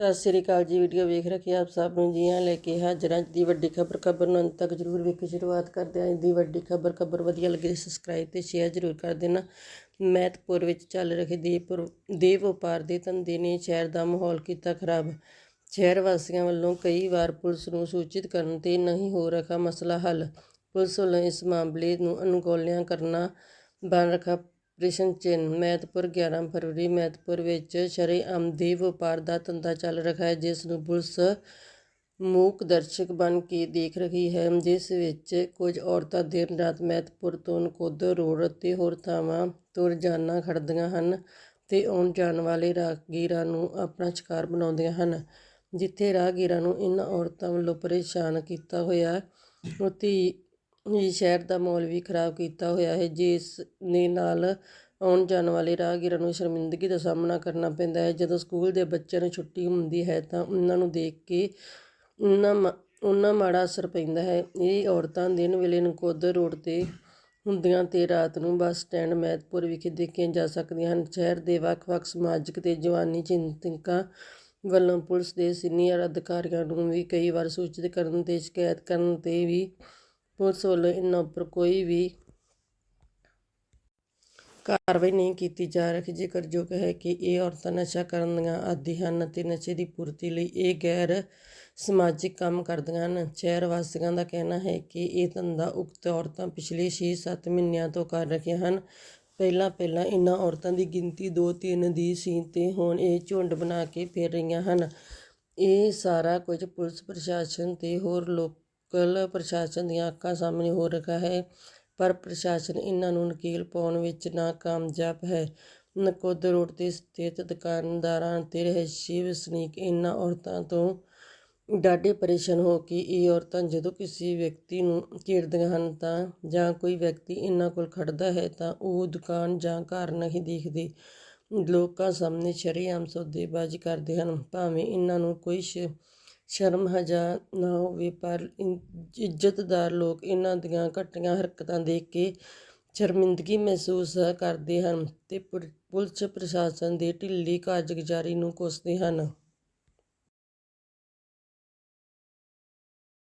ਸਤਿ ਸ੍ਰੀ ਅਕਾਲ ਜੀ, ਵੀਡੀਓ ਵੇਖ ਰਹੇ ਆਪ ਸਭ ਨੂੰ ਜੀਆਂ ਲੈ ਕੇ ਹਾਜ਼ਰਾਂ ਅੱਜ ਦੀ ਵੱਡੀ ਖਬਰ ਖਬਰ ਨੂੰ ਅੰਤ ਤੱਕ ਜਰੂਰ ਵੇਖੋ, ਸ਼ੁਰੂਆਤ ਕਰਦੇ ਹਾਂ ਦੀ ਵੱਡੀ ਖਬਰ ਖਬਰ ਵਧੀਆ ਲੱਗੇ ਸਬਸਕ੍ਰਾਈਬ ਤੇ ਸ਼ੇਅਰ ਜਰੂਰ ਕਰ ਦੇਣਾ। ਮਹਿਤਪੁਰ ਵਿੱਚ ਚੱਲ ਰਹੇ ਦੇਵਪੁਰ ਦੇਵ ਵਪਾਰ ਦੇ ਧੰਦੇ ਨੇ ਸ਼ਹਿਰ ਦਾ ਮਾਹੌਲ ਕੀਤਾ ਖਰਾਬ। ਸ਼ਹਿਰ ਵਾਸੀਆਂ ਵੱਲੋਂ ਕਈ ਵਾਰ ਪੁਲਿਸ ਨੂੰ ਸੂਚਿਤ ਕਰਨ ਤੇ ਨਹੀਂ ਹੋ ਰਿਹਾ ਮਸਲਾ ਹੱਲ। ਪੁਲਿਸ ਵੱਲੋਂ ਇਸ ਮਾਮਲੇ ਨੂੰ ਅਨੁਗੋਲਿਆਂ ਕਰਨਾ ਬਣ ਰੱਖਾ ਪ੍ਰਸ਼ਨ ਚਿੰਨ ਮਹਿਤਪੁਰ 11 ਫਰਵਰੀ ਮਹਿਤਪੁਰ ਵਿੱਚ ਸ਼ਰੇਆਮ ਦੇ ਵਪਾਰ ਦਾ ਧੰਦਾ ਚੱਲ ਰਿਹਾ ਹੈ, ਜਿਸ ਨੂੰ ਪੁਲਿਸ ਮੂਕ ਦਰਸ਼ਕ ਬਣ ਕੇ ਦੇਖ ਰਹੀ ਹੈ, ਜਿਸ ਵਿੱਚ ਕੁਝ ਔਰਤਾਂ ਦਿਨ ਰਾਤ ਮਹਿਤਪੁਰ ਤੋਂ ਨਕੋਦਰ ਰੋਡ ਅਤੇ ਹੋਰ ਥਾਵਾਂ ਤੋਂ ਰੋਜ਼ਾਨਾ ਖੜਦੀਆਂ ਹਨ ਤੇ ਆਉਣ ਜਾਣ ਵਾਲੇ ਰਾਹਗੀਰਾਂ ਨੂੰ ਆਪਣਾ ਸ਼ਿਕਾਰ ਬਣਾਉਂਦੀਆਂ ਹਨ, ਜਿੱਥੇ ਰਾਹਗੀਰਾਂ ਨੂੰ ਇਹਨਾਂ ਔਰਤਾਂ ਵੱਲੋਂ ਪਰੇਸ਼ਾਨ ਕੀਤਾ ਹੋਇਆ ਉੱਥੇ ਹੀ ਸ਼ਹਿਰ ਦਾ ਮਾਹੌਲ ਵੀ ਖਰਾਬ ਕੀਤਾ ਹੋਇਆ ਹੈ। ਜਿਸ ਨੇ ਨਾਲ ਆਉਣ ਜਾਣ ਵਾਲੇ ਰਾਹਗੀਰਾਂ ਨੂੰ ਸ਼ਰਮਿੰਦਗੀ ਦਾ ਸਾਹਮਣਾ ਕਰਨਾ ਪੈਂਦਾ ਹੈ। ਜਦੋਂ ਸਕੂਲ ਦੇ ਬੱਚਿਆਂ ਨੂੰ ਛੁੱਟੀ ਹੁੰਦੀ ਹੈ, ਤਾਂ ਉਹਨਾਂ ਨੂੰ ਦੇਖ ਕੇ ਉਹਨਾਂ ਮਾ- ਉਹਨਾਂ ਮਾੜਾ ਅਸਰ ਪੈਂਦਾ ਹੈ। ਇਹ ਔਰਤਾਂ ਦਿਨ ਵੇਲੇ ਨਕੋਦਰ ਰੋਡ ਤੇ ਹੁੰਦੀਆਂ ਤੇ ਰਾਤ ਨੂੰ ਬੱਸ ਸਟੈਂਡ ਮਹਿਤਪੁਰ ਵਿਖੇ ਦੇਖੀਆਂ ਜਾ ਸਕਦੀਆਂ ਹਨ। ਸ਼ਹਿਰ ਦੇ ਵੱਖ-ਵੱਖ ਸਮਾਜਿਕ ਤੇ ਜਵਾਨੀ ਚਿੰਤਕਾਂ ਵੱਲੋਂ ਪੁਲਿਸ ਦੇ ਸੀਨੀਅਰ ਅਧਿਕਾਰੀਆਂ ਨੂੰ ਵੀ ਕਈ ਵਾਰ ਸੂਚਿਤ ਕਰਨ ਤੇ ਸ਼ਿਕਾਇਤ ਕਰਨ ਤੇ ਵੀ ਪੁਲਿਸ ਵੱਲੋਂ ਇਹਨਾਂ ਉੱਪਰ ਕੋਈ ਵੀ ਕਾਰਵਾਈ ਨਹੀਂ ਕੀਤੀ ਜਾ ਰਹੀ ਜ਼ਿਕਰਯੋਗ ਹੈ ਕਿ ਇਹ ਔਰਤਾਂ ਨਸ਼ਾ ਕਰਨ ਦੀਆਂ ਆਦੀ ਹਨ ਅਤੇ ਨਸ਼ੇ ਦੀ ਪੂਰਤੀ ਲਈ ਇਹ ਗੈਰ ਸਮਾਜਿਕ ਕੰਮ ਕਰਦੀਆਂ ਹਨ। ਸ਼ਹਿਰ ਵਾਸੀਆਂ ਦਾ ਕਹਿਣਾ ਹੈ ਕਿ ਇਹ ਧੰਦਾ ਉਕਤ ਔਰਤਾਂ ਪਿਛਲੇ 6-7 ਮਹੀਨਿਆਂ ਤੋਂ ਕਰ ਰਹੀਆਂ ਹਨ। ਪਹਿਲਾਂ ਪਹਿਲਾਂ ਇਹਨਾਂ ਔਰਤਾਂ ਦੀ ਗਿਣਤੀ 2-3 ਦੀ ਸੀ ਤੇ ਹੁਣ ਇਹ ਝੁੰਡ ਬਣਾ ਕੇ ਫਿਰ ਰਹੀਆਂ ਹਨ। ਇਹ ਸਾਰਾ ਕੁਝ ਪੁਲਿਸ ਪ੍ਰਸ਼ਾਸਨ ਤੇ ਹੋਰ ਲੋਕ ਕੱਲ ਪ੍ਰਸ਼ਾਸਨ ਦੀਆਂ ਅੱਖਾਂ ਸਾਹਮਣੇ ਹੋ ਰਿਹਾ ਹੈ, ਪਰ ਪ੍ਰਸ਼ਾਸਨ ਇਹਨਾਂ ਨੂੰ ਨਕੀਲ ਪਾਉਣ ਵਿੱਚ ਨਾਕਾਮਯਾਬ ਹੈ। ਨਕੋਦਰ ਰੋਡ ਤੇ ਸਥਿਤ ਦੁਕਾਨਦਾਰਾਂ ਤੇ ਰਹਿਸ਼ੀ ਵਸਨੀਕ ਇਹਨਾਂ ਔਰਤਾਂ ਤੋਂ ਡਾਢੇ ਪਰੇਸ਼ਾਨ ਹੋ ਕੇ ਇਹ ਔਰਤਾਂ ਜਦੋਂ ਕਿਸੇ ਵਿਅਕਤੀ ਨੂੰ ਘੇਰਦੀਆਂ ਹਨ ਤਾਂ ਜਾਂ ਕੋਈ ਵਿਅਕਤੀ ਇਹਨਾਂ ਕੋਲ ਖੜਦਾ ਹੈ ਤਾਂ ਉਹ ਦੁਕਾਨ ਜਾਂ ਘਰ ਨਹੀਂ ਦੇਖਦੇ। ਲੋਕਾਂ ਸਾਹਮਣੇ ਸ਼ਰੇਆਮ ਸੌਦੇਬਾਜ਼ੀ ਕਰਦੇ ਹਨ, ਭਾਵੇਂ ਇਹਨਾਂ ਨੂੰ ਕੋਈ ਸ਼ ਸ਼ਰਮ ਹਜਾ ਨਾ ਹੋਵੇ, ਪਰ ਇੱਜ਼ਤਦਾਰ ਲੋਕ ਇਹਨਾਂ ਦੀਆਂ ਘਟੀਆਂ ਹਰਕਤਾਂ ਦੇਖ ਕੇ ਸ਼ਰਮਿੰਦਗੀ ਮਹਿਸੂਸ ਕਰਦੇ ਹਨ ਤੇ ਪੁਰ- ਪੁਲਿਸ ਪ੍ਰਸ਼ਾਸਨ ਦੇ ਢਿੱਲੀ ਕਾਰਜਗੁਜ਼ਾਰੀ ਨੂੰ ਕੋਸਦੇ ਹਨ।